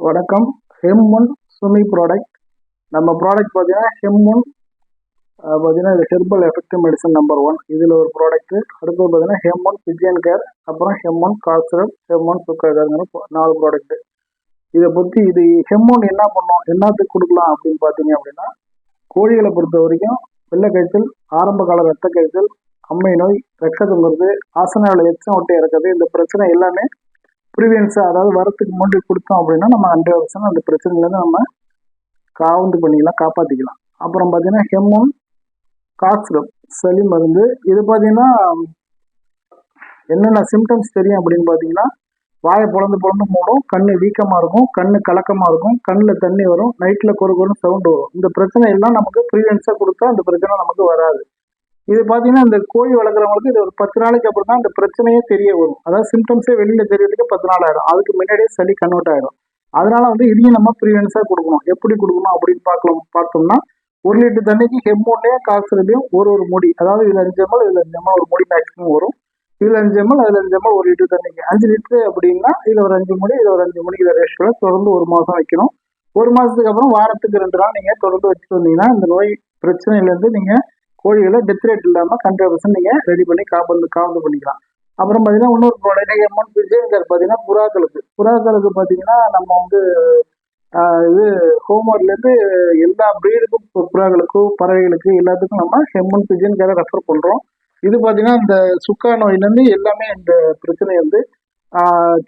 வணக்கம். ஹெம்முன் சுமி ப்ராடக்ட் நம்ம ப்ராடக்ட் பார்த்தீங்கன்னா ஹெம்முன் பார்த்தீங்கன்னா இது herbal effective medicine number one இதில் ஒரு ப்ராடக்ட்டு அடுத்தது பார்த்தீங்கன்னா ஹெம்மன் பிஜியன் கேர் அப்புறம் ஹெம்மன் கால்சிரம் ஹெம்மன் சுக்கர்ங்கிற நாலு ப்ராடக்ட்டு இதை பற்றி இது ஹெம்மோன் என்ன பண்ணோம் என்னத்துக்கு கொடுக்கலாம் அப்படின்னு பார்த்தீங்க அப்படின்னா கோழிகளை பொறுத்த வரைக்கும் வெள்ளை காய்ச்சல் ஆரம்ப கால ரத்த காய்ச்சல் அம்மை நோய் ரத்த தொங்குறது ஆசனாவில் எச்சம் ஒட்டி இறக்குறது இந்த பிரச்சனை எல்லாமே ப்ரிவியன்ஸாக அதாவது வரத்துக்கு முன்னாடி கொடுத்தோம் அப்படின்னா நம்ம ஹண்ட்ரட் பர்சன்ட் அந்த பிரச்சனையிலேருந்து நம்ம காவந்து பண்ணிக்கலாம் காப்பாற்றிக்கலாம் அப்புறம் பார்த்தீங்கன்னா ஹெமோன் காக்ஸ்ரம் சளி மருந்து. இது பார்த்தீங்கன்னா என்னென்ன சிம்டம்ஸ் தெரியும் அப்படின்னு பார்த்தீங்கன்னா வாயை பிறந்து பிறந்து மூடும் கண்ணு வீக்கமாக இருக்கும் கண்ணு கலக்கமாக இருக்கும் கண்ணில் தண்ணி வரும் நைட்டில் கொரு கொரு சவுண்டு வரும். இந்த பிரச்சனை எல்லாம் நமக்கு ப்ரீவென்ஸாக கொடுத்தா அந்த பிரச்சனை நமக்கு வராது. இது பார்த்தீங்கன்னா இந்த கோழி வளர்க்குறவங்களுக்கு இது ஒரு பத்து நாளைக்கு அப்புறம் தான் இந்த பிரச்சனையே தெரிய வரும். அதாவது சிம்டம்ஸே வெளியில் தெரியறதுக்கு பத்து நாள் ஆயிடும் அதுக்கு முன்னாடியே சளி கன்வெர்ட் ஆயிடும் அதனால வந்து இதையும் நம்ம ப்ரீவென்ஸாக கொடுக்கணும். எப்படி கொடுக்கணும் அப்படின்னு பார்க்கலாம் பார்த்தோம்னா ஒரு லிட்டர் தண்ணிக்கு ஹெம்மோன்லேயும் காசுலையும் ஒரு ஒரு முடி. அதாவது இதில் அஞ்சு எம்எல் இதில் அஞ்சு எம்எல் ஒரு முடி மேக்ஸிமம் வரும். இதில் அஞ்சு எம்எல் அதில் அஞ்சு எம்எல் ஒரு லிட்டர் தண்ணிக்கு. அஞ்சு லிட்டர் அப்படின்னா இதில் ஒரு அஞ்சு முடி இதில் ஒரு அஞ்சு முடி இதில் ரேஷியோவில் தொடர்ந்து ஒரு மாதம் வைக்கணும். ஒரு மாதத்துக்கு அப்புறம் வாரத்துக்கு ரெண்டு நாள் நீங்கள் தொடர்ந்து வச்சுட்டு வந்தீங்கன்னா இந்த நோய் பிரச்சனையிலேருந்து நீங்கள் கோழிகளை டெத் ரேட் இல்லாமல் ஹண்ட்ரட் பர்சன்ட் நீங்கள் ரெடி பண்ணி காப்பந்து காவந்து பண்ணிக்கலாம். அப்புறம் பார்த்தீங்கன்னா இன்னொரு ப்ராடக்ட் எம்என் பிஜேங்கிறது பார்த்தீங்கன்னா புறாக்களுக்கு புறாக்களுக்கு பார்த்தீங்கன்னா நம்ம வந்து இது ஹோம்ஒர்க்லேருந்து எல்லா ப்ரீடுக்கும் புறாக்களுக்கும் பறவைகளுக்கு எல்லாத்துக்கும் நம்ம ஹெம்மன் பிஜின்காக ரெஃபர் பண்ணுறோம் இது பார்த்தீங்கன்னா இந்த சுக்கா நோயிலேருந்து எல்லாமே இந்த பிரச்சனையை வந்து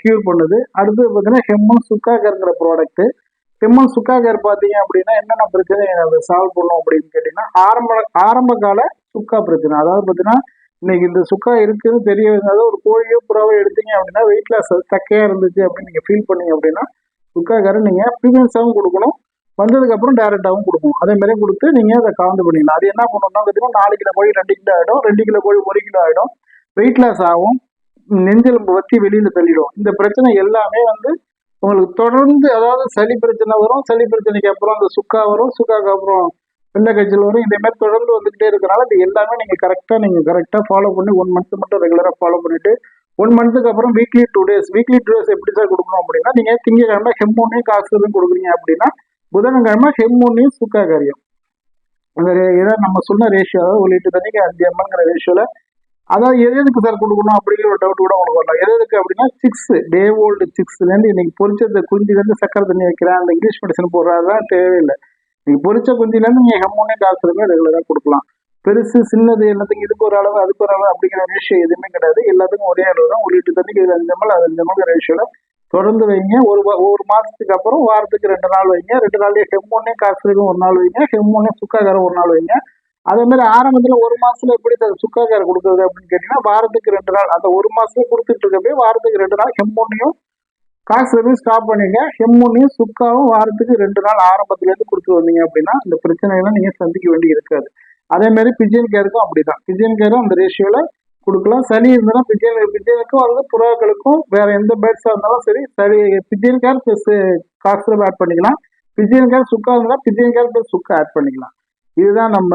க்யூர் பண்ணுது. அடுத்து பார்த்தீங்கன்னா ஹெம்மன் சுக்காகருங்கிற ப்ராடக்ட்டு செம்மன் சுக்காகர் பார்த்தீங்க அப்படின்னா என்னென்ன பிரச்சனை அதை சால்வ் பண்ணும் அப்படின்னு கேட்டிங்கன்னா ஆரம்ப ஆரம்ப கால சுக்கா பிரச்சனை. அதாவது பார்த்தீங்கன்னா இன்னைக்கு இந்த சுக்கா இருக்குன்னு தெரிய வந்தாலும் ஒரு கோழியோ புறாவோ எடுத்தீங்க அப்படின்னா வெயிட் லாஸ் தக்கையாக இருந்துச்சு அப்படின்னு நீங்கள் ஃபீல் பண்ணீங்க அப்படின்னா சுக்காக்கார நீங்கள் ப்ரீமியன்ஸாகவும் கொடுக்கணும். வந்ததுக்கப்புறம் டேரெக்டாகவும் கொடுக்கணும். அதே மாதிரி கொடுத்து நீங்கள் அதை கலந்து பண்ணிக்கலாம் அது என்ன பண்ணணும்னா பார்த்தீங்கன்னா நாலு கிலோ கோழி ரெண்டு கிலோ ஆகிடும் ரெண்டு கிலோ கோழி ஒரு கிலோ ஆகிடும் வெயிட் லாஸ் ஆகும். நெஞ்செலும்பு வத்தி வெளியில் தள்ளிடும். இந்த பிரச்சனை எல்லாமே வந்து உங்களுக்கு தொடர்ந்து அதாவது சளி பிரச்சனை வரும் சளி பிரச்சனைக்கு அப்புறம் அந்த சுக்கா வரும் சுக்காக்கு அப்புறம் வெள்ளை கட்சியில் வரும் இதேமாதிரி தொடர்ந்து வந்துகிட்டே இருக்கிறனால இது எல்லாமே நீங்கள் கரெக்டாக நீங்கள் கரெக்டாக ஃபாலோ பண்ணி ஒன் மந்த்து மட்டும் ரெகுலராக ஃபாலோ பண்ணிவிட்டு ஒன் மந்த்துக்கு அப்புறம் weekly two days weekly two days எப்படி சார் கொடுக்கணும் அப்படின்னா நீங்கள் திங்கக்கிழமை ஹெம்மோனையும் காசுலையும் கொடுக்குறீங்க அப்படின்னா புதன்கிழமை ஹெம்மோனையும் சுக்கா காரியம். அந்த இதை நம்ம சொன்ன ரேஷியோ அதாவது ஒரு லிட்டர் தண்ணிக்கு அஞ்சு எம்எல்ங்கிற ரேஷியோவில் அதாவது எது எதுக்கு சார் கொடுக்கணும் அப்படிங்கிற ஒரு டவுட் கூட உங்களுக்கு வரலாம். எது எதுக்கு அப்படின்னா சிக்ஸ் டே ஓல்டு சிக்ஸ்லேருந்து இன்னைக்கு பொரிச்ச குஞ்சிலேருந்து சக்கரை தண்ணி வைக்கிறேன் அந்த இங்கிலீஷ் மெடிசன் போடுறதுலாம் தேவையில்லை. நீங்கள் பொறிச்ச குஞ்சிலேருந்து நீங்கள் ஹெமோனே டாக்டருமே ரெகுலராக கொடுக்கலாம். பெருசு சின்னது எல்லாத்துக்கும் இதுக்கு ஒரு அளவு அதுக்கு ஒரு அளவு அப்படிங்கிற ரேஷியோ எதுவுமே கிடையாது. எல்லாத்துக்கும் ஒரே அளவு தான். ஒரு லிட்டர் தண்ணிக்கு இது அஞ்சு மல் அது அஞ்சு மல் ரேஷியோவில் தொடர்ந்து வைங்க. ஒரு ஒரு மாதத்துக்கு அப்புறம் வாரத்துக்கு ரெண்டு நாள் வைங்க. ரெண்டு நாள்லேயே ஹெம்மோனே காசுக்கும் ஒரு நாள் வைங்க. ஹெம்மோனே சுக்காக்காரம் ஒரு நாள் வைங்க. அதே மாதிரி ஆரம்பத்தில் ஒரு மாசத்துல எப்படி சுக்காக்காரம் கொடுக்குறது அப்படின்னு கேட்டீங்கன்னா வாரத்துக்கு ரெண்டு நாள் அந்த ஒரு மாசத்துல கொடுத்துட்டு இருக்கப்பே வாரத்துக்கு ரெண்டு நாள் ஹெம்மோனையும் காசுலையும் ஸ்டாப் பண்ணிங்க ஹெம்மோனையும் சுக்காவும் வாரத்துக்கு ரெண்டு நாள் ஆரம்பத்துலேருந்து கொடுத்து வந்தீங்க அப்படின்னா அந்த பிரச்சனையெல்லாம் நீங்கள் சந்திக்க வேண்டி இருக்காது. அதே மாதிரி பிஜியன் கேருக்கும் அப்படிதான். பிஜியன் கேரும் அந்த ரேஷியோல கொடுக்கலாம். சளி இருந்தாலும் பிஜியன் பிஜியனுக்கும் அல்லது புறாக்களுக்கும் வேற எந்த பேர்ட்ஸாக இருந்தாலும் சரி சளி பிஜியன் கேர் ப்ளஸ் காசுல ஆட் பண்ணிக்கலாம். பிஜியன் கேர் சுக்கா இருந்தால் பிஜியன் கேர் பிளஸ் சுக்கா ஆட் பண்ணிக்கலாம். இதுதான் நம்ம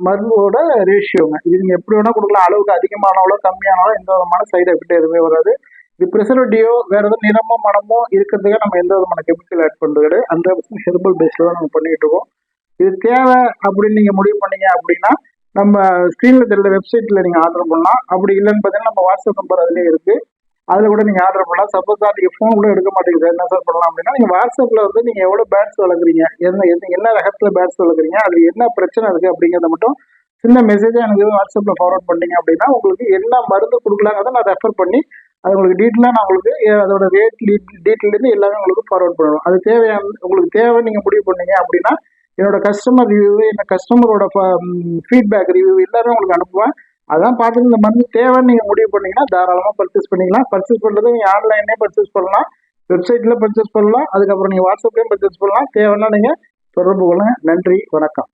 மருந்தோட ரேஷியோங்க இது நீங்கள் எப்படி வேணால் கொடுக்கலாம். அளவுக்கு அதிகமானாலோ கம்மியானாலோ எந்த விதமான சைடு எஃபெக்ட் எதுவுமே வராது. இது ப்ரிசர்வேட்டிவோ வேற ஏதாவது நிறமோ மனமோ இருக்கிறதுக்காக நம்ம எந்த விதமான கெமிக்கல் ஆட் பண்ணுறது அந்த பர்சன்ட் ஹெர்பல் பேஸ்டில் தான் நம்ம பண்ணிட்டு இருக்கோம். இது தேவை அப்படின்னு நீங்கள் முடிவு பண்ணீங்க அப்படின்னா நம்ம ஸ்க்ரீனில் தெரியல வெப்சைட்டில் நீங்கள் ஆர்டர் பண்ணலாம். அப்படி இல்லைன்னு பார்த்தீங்கன்னா நம்ம வாட்ஸ்அப் நம்பர் அதுலேயே இருக்குது அதில் கூட நீங்கள் ஆர்டர் பண்ணலாம். சப்போஸ் தான் நீங்கள் ஃபோன் கூட எடுக்க மாட்டேங்குது. என்ன சார் பண்ணலாம் அப்படின்னா நீங்கள் வாட்ஸ்அப்பில் வந்து நீங்கள் எவ்வளோ பேட்ஸ் வளர்க்குறீங்க? என்ன என்ன என்ன ரகத்தில் பேட்ஸ் வளர்க்குறீங்க? அது என்ன பிரச்சனை இருக்குது அப்படிங்கிறத மட்டும் சின்ன மெசேஜாக எனக்கு வாட்ஸ்அப்பில் ஃபார்வர்ட் பண்ணீங்க அப்படின்னா உங்களுக்கு என்ன மருந்து கொடுக்கலாங்கிறத நான் ரெஃபர் பண்ணி அது உங்களுக்கு டீட்டெயிலாக நான் உங்களுக்கு அதோட ரேட் டீட்டெயிலேருந்து எல்லாமே உங்களுக்கு ஃபார்வர்ட் பண்ணுவோம் அது தேவையான உங்களுக்கு தேவை நீங்கள் முடிவு பண்ணீங்க அப்படின்னா என்னோட கஸ்டமர் ரிவ்யூ என்ன கஸ்டமரோட ஃபீட்பேக் ரிவ்யூ எல்லாமே உங்களுக்கு அனுப்புவேன். அதான் பார்த்துட்டு இந்த மருந்து தேவைன்னு நீங்கள் முடிவு பண்ணீங்கன்னா தாராளமாக பர்ச்சேஸ் பண்ணிக்கலாம். பர்ச்சேஸ் பண்ணுறது நீங்கள் ஆன்லைன்லேயே பர்ச்சேஸ் பண்ணலாம். வெப்சைட்டில் பர்ச்சேஸ் பண்ணலாம். அதுக்கப்புறம் நீங்கள் வாட்ஸ்அப்லேயும் பர்ச்சேஸ் பண்ணலாம். தேவைன்னா நீங்கள் தொடர்பு கொள்ளுங்கள் நன்றி. வணக்கம்.